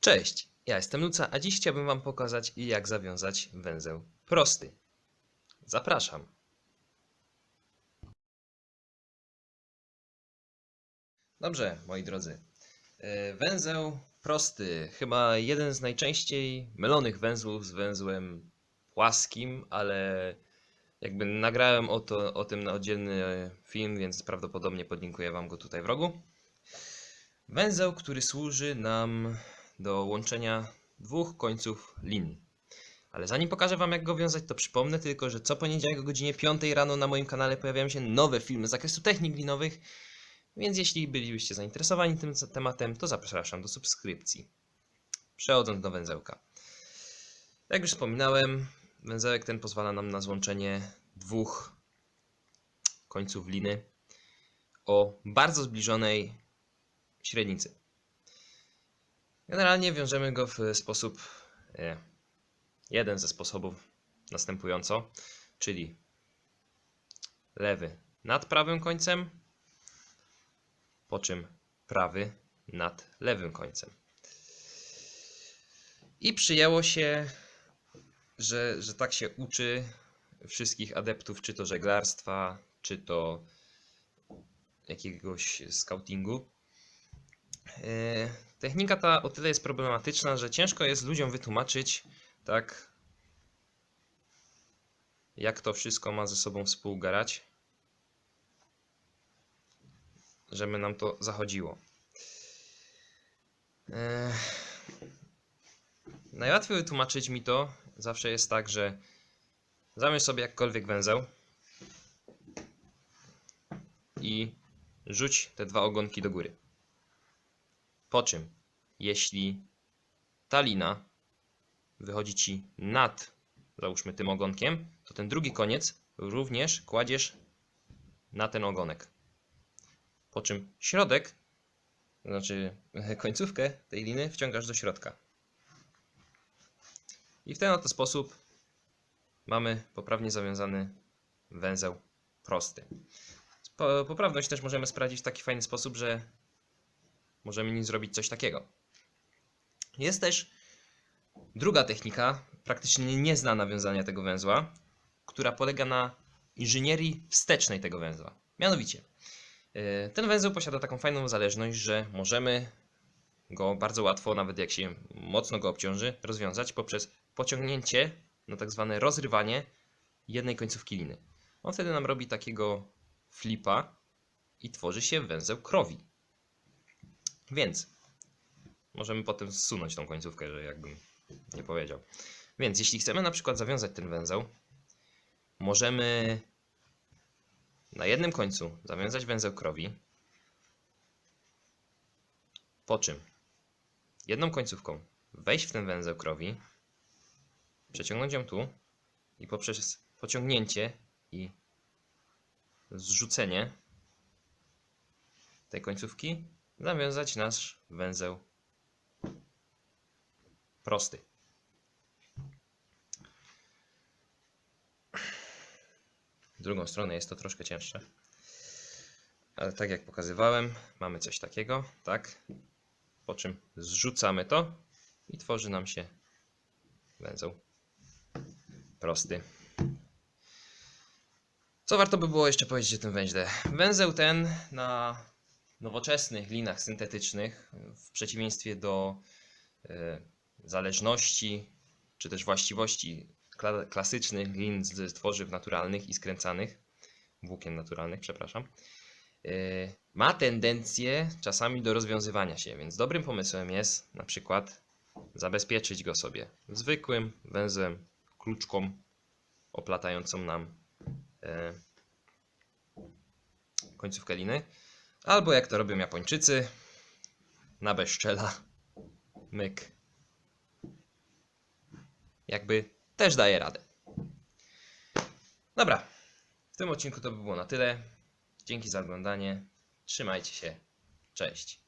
Cześć, ja jestem Luca, a dziś chciałbym Wam pokazać, jak zawiązać węzeł prosty. Zapraszam. Dobrze, moi drodzy. E, Węzeł prosty, chyba jeden z najczęściej mylonych węzłów z węzłem płaskim, ale jakby nagrałem o, to, o tym na oddzielny film, więc prawdopodobnie podlinkuję Wam go tutaj w rogu. Węzeł, który służy nam do łączenia dwóch końców lin. Ale zanim pokażę Wam, jak go wiązać, to przypomnę tylko, że co poniedziałek o godzinie 5 rano na moim kanale pojawiają się nowe filmy z zakresu technik linowych, więc jeśli bylibyście zainteresowani tym tematem, to zapraszam do subskrypcji. Przechodząc do węzełka. Jak już wspominałem, węzełek ten pozwala nam na złączenie dwóch końców liny o bardzo zbliżonej średnicy. Generalnie wiążemy go w sposób, e, jeden ze sposobów następująco, czyli lewy nad prawym końcem, po czym prawy nad lewym końcem. I przyjęło się, że, że tak się uczy wszystkich adeptów, czy to żeglarstwa, czy to jakiegoś scoutingu. Technika ta o tyle jest problematyczna, że ciężko jest ludziom wytłumaczyć, tak, jak to wszystko ma ze sobą współgarać, żeby nam to zachodziło. Eee, Najłatwiej wytłumaczyć mi to zawsze jest tak, że zamierz sobie jakkolwiek węzeł i rzuć te dwa ogonki do góry. Po czym, jeśli ta lina wychodzi ci nad, załóżmy, tym ogonkiem, to ten drugi koniec również kładziesz na ten ogonek. Po czym środek, to znaczy końcówkę tej liny wciągasz do środka. I w ten oto sposób mamy poprawnie zawiązany węzeł prosty. Po- Poprawność też możemy sprawdzić w taki fajny sposób, że możemy nim zrobić coś takiego. Jest też druga technika, praktycznie nieznana wiązania tego węzła, która polega na inżynierii wstecznej tego węzła. Mianowicie, yy, ten węzeł posiada taką fajną zależność, że możemy go bardzo łatwo, nawet jak się mocno go obciąży, rozwiązać poprzez pociągnięcie na tak zwane rozrywanie jednej końcówki liny. On wtedy nam robi takiego flipa i tworzy się węzeł krowi. Więc możemy potem zsunąć tą końcówkę, że jakbym nie powiedział. Więc jeśli chcemy na przykład zawiązać ten węzeł, możemy na jednym końcu zawiązać węzeł krowi, po czym jedną końcówką wejść w ten węzeł krowi, przeciągnąć ją tu i poprzez pociągnięcie i zrzucenie tej końcówki zawiązać nasz węzeł prosty. W drugą stronę jest to troszkę cięższe. Ale tak jak pokazywałem, mamy coś takiego, tak? Po czym zrzucamy to i tworzy nam się węzeł prosty. Co warto by było jeszcze powiedzieć o tym węźle? Węzeł ten na nowoczesnych linach syntetycznych, w przeciwieństwie do e, zależności czy też właściwości kla- klasycznych lin z tworzyw naturalnych i skręcanych, włókien naturalnych, przepraszam, e, ma tendencję czasami do rozwiązywania się, więc dobrym pomysłem jest na przykład zabezpieczyć go sobie zwykłym węzłem, kluczką oplatającą nam e, końcówkę liny. Albo jak to robią Japończycy, na bezczela, myk. Jakby też daje radę. Dobra, w tym odcinku to by było na tyle. Dzięki za oglądanie. Trzymajcie się. Cześć.